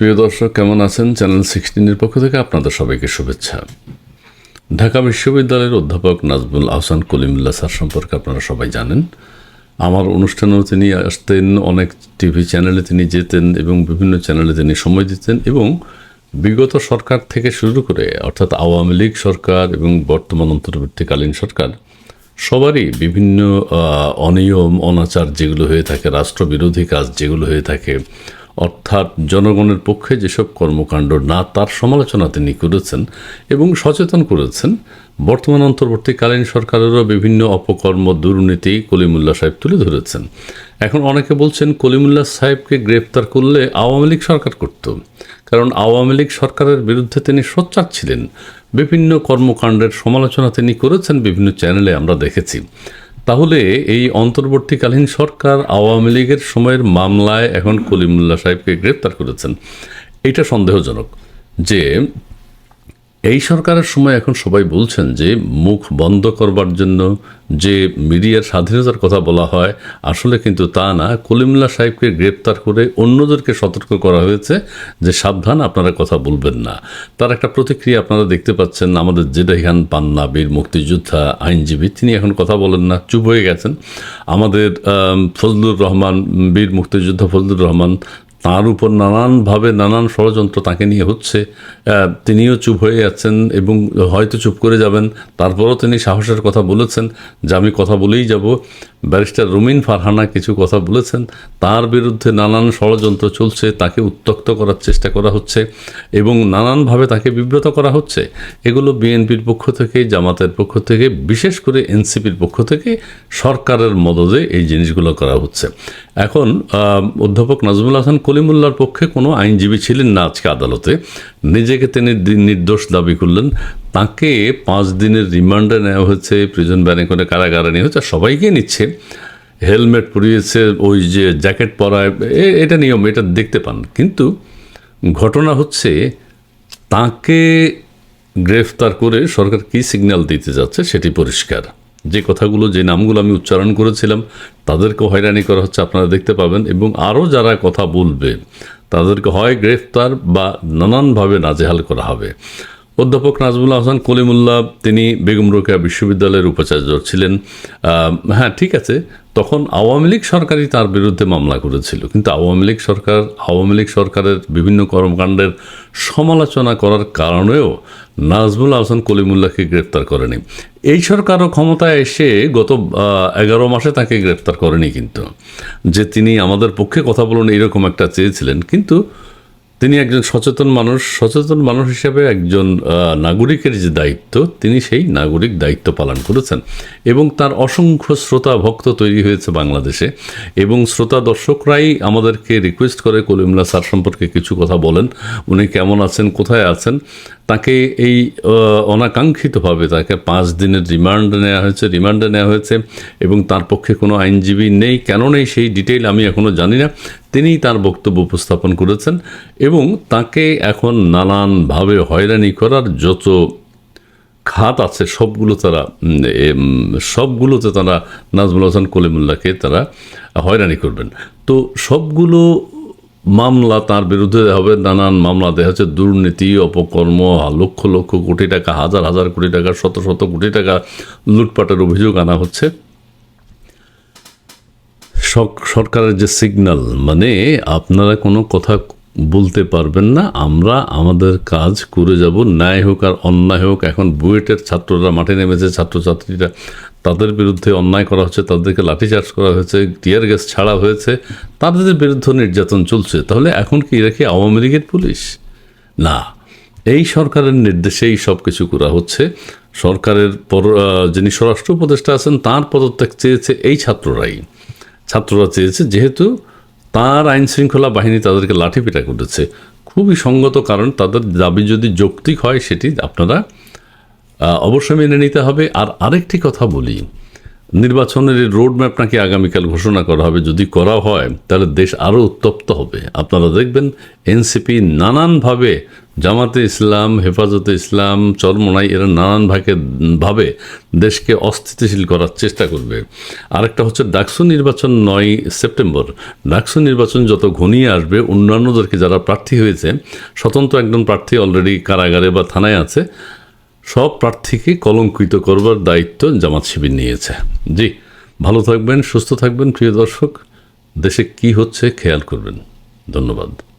প্রিয় দর্শক, কেমন আছেন? চ্যানেল সিক্সটিনের পক্ষ থেকে আপনাদের সবাইকে শুভেচ্ছা। ঢাকা বিশ্ববিদ্যালয়ের অধ্যাপক নাজমুল আহসান কলিমুল্লাহ স্যার সম্পর্কে আপনারা সবাই জানেন। আমার অনুষ্ঠানেও তিনি আসতেন, অনেক টিভি চ্যানেলে তিনি যেতেন এবং বিভিন্ন চ্যানেলে তিনি সময় দিতেন এবং বিগত সরকার থেকে শুরু করে, অর্থাৎ আওয়ামী লীগ সরকার এবং বর্তমান অন্তর্বর্তীকালীন সরকার, সবারই বিভিন্ন অনিয়ম, অনাচার যেগুলো হয়ে থাকে, রাষ্ট্রবিরোধী কাজ যেগুলো হয়ে থাকে অর্থাৎ জনগণের পক্ষে যেসব কর্মকাণ্ড না তার সমালোচনা তিনি করেছেন এবং সচেতন করেছেন, বর্তমান অন্তর্বর্তীকালীন সরকারেরও বিভিন্ন অপকর্ম, দুর্নীতি কলিমুল্লা সাহেব তুলে ধরেছেন। এখন অনেকে বলছেন কলিমুল্লা সাহেবকে গ্রেপ্তার করলে আওয়ামী লীগ সরকার করত। কারণ আওয়ামী লীগ সরকারের বিরুদ্ধে তিনি সোচ্চার ছিলেন। বিভিন্ন কর্মকাণ্ডের সমালোচনা তিনি করেছেন, বিভিন্ন চ্যানেলে আমরা দেখেছি। তাহলে এই অন্তর্বর্তীকালীন সরকার আওয়ামী লীগের সময়ের মামলায় এখন কলিমুল্লাহ সাহেবকে গ্রেপ্তার করেছেন। এটা সন্দেহজনক যে এই সরকারের সময় এখন সবাই বলছেন যে মুখ বন্ধ করবার জন্য যে মিডিয়ার স্বাধীনতার কথা বলা হয় আসলে কিন্তু তা না। কলিমুল্লাহ সাহেবকে গ্রেপ্তার করে অন্যদেরকে সতর্ক করা হয়েছে যে সাবধান আপনারা কথা বলবেন না। তার একটা প্রতিক্রিয়া আপনারা দেখতে পাচ্ছেন আমাদের জেদাইহান পান্না বীর মুক্তিযোদ্ধা আইনজীবী তিনি এখন কথা বলেন না চুপ হয়ে গেছেন। আমাদের আম, ফজলুর রহমান বীর মুক্তিযোদ্ধা ফজলুর রহমান তার উপর নানানভাবে নানান ষড়যন্ত্র তাকে নিয়ে হচ্ছে। তিনিও চুপ হয়ে যাচ্ছেন এবং হয়তো চুপ করে যাবেন। তারপরও তিনি সাহসের কথা বলেছেন যে আমি কথা বলেই যাব। ব্যারিস্টার রুমিন ফারহানা কিছু কথা বলেছেন। তার বিরুদ্ধে নানান ষড়যন্ত্র চলছে, তাকে উত্তক্ত করার চেষ্টা করা হচ্ছে এবং নানানভাবে তাকে বিব্রত করা হচ্ছে। এগুলো বিএনপির পক্ষ থেকে, জামাতের পক্ষ থেকে, বিশেষ করে এনসিপির পক্ষ থেকে সরকারের মদদে এই জিনিসগুলো করা হচ্ছে। এখন অধ্যাপক নাজমুল হাসান কলিমুল্লার পক্ষে কোনো আইনজীবী ছিলেন না আজকে আদালতে। নিজেকে তিনি নির্দোষ দাবি করলেন। তাকে পাঁচ দিনের রিমান্ডে নেওয়া হয়েছে প্রিজন ব্যানে করে কারাগারে নিয়ে হচ্ছে সবাইকে নিচ্ছে। হেলমেট পরিয়েছে, ওই যে জ্যাকেট পরায় এটা নিয়ম, এটা দেখতে পান। কিন্তু ঘটনা হচ্ছে, তাকে গ্রেফতার করে সরকার কী সিগন্যাল দিতে যাচ্ছে সেটি পরিষ্কার। যে কথাগুলো, যে নামগুলো আমি উচ্চারণ করেছিলাম, তাদেরকেও হয়রানি করা হচ্ছে, আপনারা দেখতে পাবেন। এবং আরও যারা কথা বলবে, তাদেরকে হয় গ্রেফতার বা নানানভাবে নাজেহাল করা হবে। অধ্যাপক নাজমুল হাসান কলিমুল্লাহ, তিনি বেগম রোকেয়া বিশ্ববিদ্যালয়ের উপাচার্য ছিলেন। হ্যাঁ ঠিক আছে। তখন আওয়ামী লীগ সরকারই তার বিরুদ্ধে মামলা করেছিল। কিন্তু আওয়ামী লীগ সরকার, আওয়ামী লীগ সরকারের বিভিন্ন কর্মকাণ্ডের সমালোচনা করার কারণেও নাজমুল হাসান কলিমুল্লাহকে গ্রেপ্তার করেনি। এই সরকারও ক্ষমতায় এসে গত এগারো মাসে তাকে গ্রেপ্তার করেনি কিন্তু। যে তিনি আমাদের পক্ষে কথা বলুন এরকম একটা চেয়েছিলেন। কিন্তু তিনি একজন সচেতন মানুষ। সচেতন মানুষ হিসেবে একজন নাগরিকের যে দায়িত্ব, তিনি সেই নাগরিক দায়িত্ব পালন করেছেন। এবং তার অসংখ্য শ্রোতা ভক্ত তৈরি হয়েছে বাংলাদেশে। এবং শ্রোতা দর্শকরাই আমাদেরকে রিকোয়েস্ট করে কলিমুল্লা স্যার সম্পর্কে কিছু কথা বলেন। উনি কেমন আছেন, কোথায় আছেন? তাকে এই অনাকাঙ্ক্ষিতভাবে তাকে পাঁচ দিনের রিমান্ড নেওয়া হয়েছে, রিমান্ডে নেওয়া হয়েছে এবং তার পক্ষে কোনো আইনজীবী নেই। কেন নেই সেই ডিটেইল আমি এখনও জানি না। তিনিই তার বক্তব্য উপস্থাপন করেছেন এবং তাকে এখন নানানভাবে হয়রানি করার যত খাত আছে, সবগুলো তারা সবগুলোতে তারা নাজমুল হাসান কলিমুল্লাহকে তারা হয়রানি করবেন। তো সবগুলো মামলা তার বিরুদ্ধে হবে নানান মামলা। দেখা হচ্ছে দুর্নীতি, অপকর্ম, লক্ষ লক্ষ কোটি টাকা, হাজার হাজার কোটি টাকা, শত শত কোটি টাকা লুটপাটের অভিযোগ আনা হচ্ছে। সরকারের যে সিগনাল মানে আপনারা কোনো কথা বলতে পারবেন না, আমরা আমাদের কাজ করে যাব, ন্যায় হোক আর অন্যায় হোক। এখন বুয়েটের ছাত্ররা, মাঠে নেমেছে ছাত্রছাত্রীরা, তাদের বিরুদ্ধে অন্যায় করা হচ্ছে, তাদেরকে লাঠিচার্জ করা হয়েছে, টিয়ার গ্যাস ছাড়া হয়েছে, তাদের বিরুদ্ধে নির্যাতন চলছে। তাহলে এখন কি কি আওয়ামী লীগের পুলিশ? না। এই সরকারের নির্দেশেই সব কিছু করা হচ্ছে। সরকারের পর যিনি স্বরাষ্ট্র উপদেষ্টা আছেন, তার পদত্যাগ চেয়েছে এই ছাত্ররাই। ছাত্ররা চেয়েছে, যেহেতু তার আইন শৃঙ্খলা বাহিনী তাদেরকে লাঠিপেটা করেছে খুবই সঙ্গত কারণ তাদের দাবি যদি যৌক্তিক হয়, সেটি আপনারা অবশ্যই মেনে নিতে হবে। আর আরেকটি কথা বলি, নির্বাচনের এই রোড ম্যাপ নাকি আগামীকাল ঘোষণা করা হবে। যদি করা হয়, তাহলে দেশ আরও উত্তপ্ত হবে। আপনারা দেখবেন, এনসিপি নানানভাবে জামাতে ইসলাম, হেফাজতে ইসলাম, চরমনাই এরা নানান ভাগে, ভাবে দেশকে অস্থিতিশীল করার চেষ্টা করবে। আরেকটা হচ্ছে ডাকসু নির্বাচন নয় সেপ্টেম্বর। ডাকসু নির্বাচন যত ঘনিয়ে আসবে, অন্যান্যদেরকে যারা প্রার্থী হয়েছে, স্বতন্ত্র একজন প্রার্থী অলরেডি কারাগারে বা থানায় আছে, সব প্রার্থীকে কলঙ্কিত করবার দায়িত্ব জামাত শিবির নিয়েছে। জি, ভালো থাকবেন, সুস্থ থাকবেন, প্রিয় দর্শক। দেশে কি হচ্ছে খেয়াল করবেন। ধন্যবাদ।